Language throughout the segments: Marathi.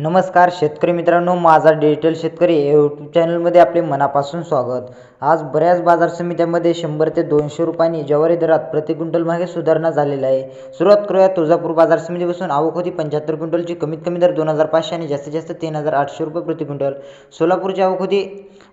नमस्कार शेतकरी मित्रांनो माझा डिजिटल शेतकरी या यूट्यूब चॅनलमध्ये आपले मनापासून स्वागत. आज बऱ्याच बाजार समित्यांमध्ये शंभर ते दोनशे रुपयांनी ज्वारी दरात प्रति क्विंटल मागे सुधारणा झालेली आहे. सुरुवात करूया तुळजापूर बाजार समितीपासून. आवक होती पंच्याहत्तर क्विंटलची. कमीत कमी दर दोन हजार पाचशे आणि जास्तीत जास्त तीन हजार आठशे रुपये प्रति क्विंटल. सोलापूरची आवक होती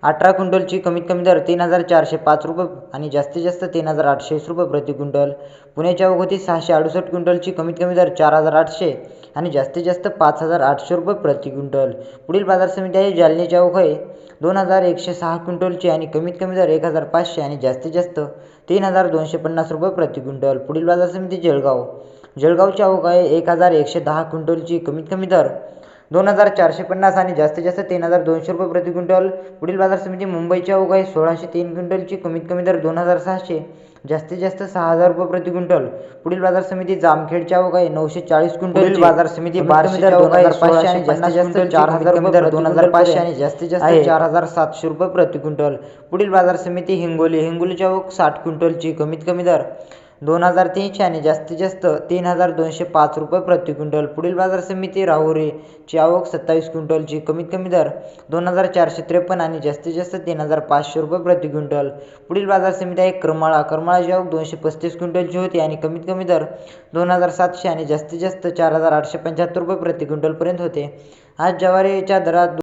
अठरा क्विंटलची. कमीत कमी दर तीन हजार चारशे पाच रुपये आणि जास्तीत जास्त तीन हजार आठशे रुपये प्रति क्विंटल. पुण्याची आवक होती सहाशे अडुसष्ट क्विंटलची. कमीत कमी दर चार हजार आठशे आणि जास्तीत जास्त पाच हजार आठशे रुपये प्रति क्विंटल. पुढील बाजार समिती आहे. जालन्याची आवक आहे दोन हजार एकशे सहा क्विंटलची आणि कमीत कमी दर एक हजार पाचशे आणि जास्तीत जास्त तीन हजार दोनशे पन्नास रुपये प्रति क्विंटल. पुढील बाजार समिती जळगाव. जळगावची आवक आहे एक हजार एकशे दहा क्विंटलची कमीत कमी दर. दोन हजार चारशे पन्नास आणि जास्तीत जास्त तीन हजार दोनशे रुपये प्रति क्विंटल. पुढील बाजार समिती मुंबईची आवक आहे सोळाशे तीन क्विंटलची कमीत कमी दर दोन हजार सहाशे जास्तीत जास्त सहा हजार रुपये प्रति क्विंटल. पुढील बाजार समिती जामखेडची आवक आहे नऊशे चाळीस क्विंटल. बाजार समिती बाराशे दोन हजार पाचशे आणि जास्तीत जास्त चार हजार दर दोन हजार पाचशे आणि जास्तीत जास्त चार हजार सातशे रुपये प्रति क्विंटल. पुढील बाजार समिती हिंगोली हिंगोलीची आवक साठ क्विंटलची कमीत कमी दर दोन हजार तीनशे आणि जास्तीत जास्त तीन हजार दोनशे पाच रुपये प्रति क्विंटल. पुढील बाजार समिती राहुरीची आवक सत्तावीस क्विंटलची. कमीत कमी दर दोन हजार चारशे त्रेपन्न आणि जास्तीत जास्त तीन हजार पाचशे रुपये प्रति क्विंटल. पुढील बाजार समिती आहे करमाळा. करमाळाची आवक दोनशे पस्तीस क्विंटलची होती आणि कमीत कमी दर दोन हजार सातशे आणि जास्तीत जास्त चार हजार आठशे पंच्याहत्तर रुपये प्रति क्विंटलपर्यंत होते. आज ज्वारीच्या दरात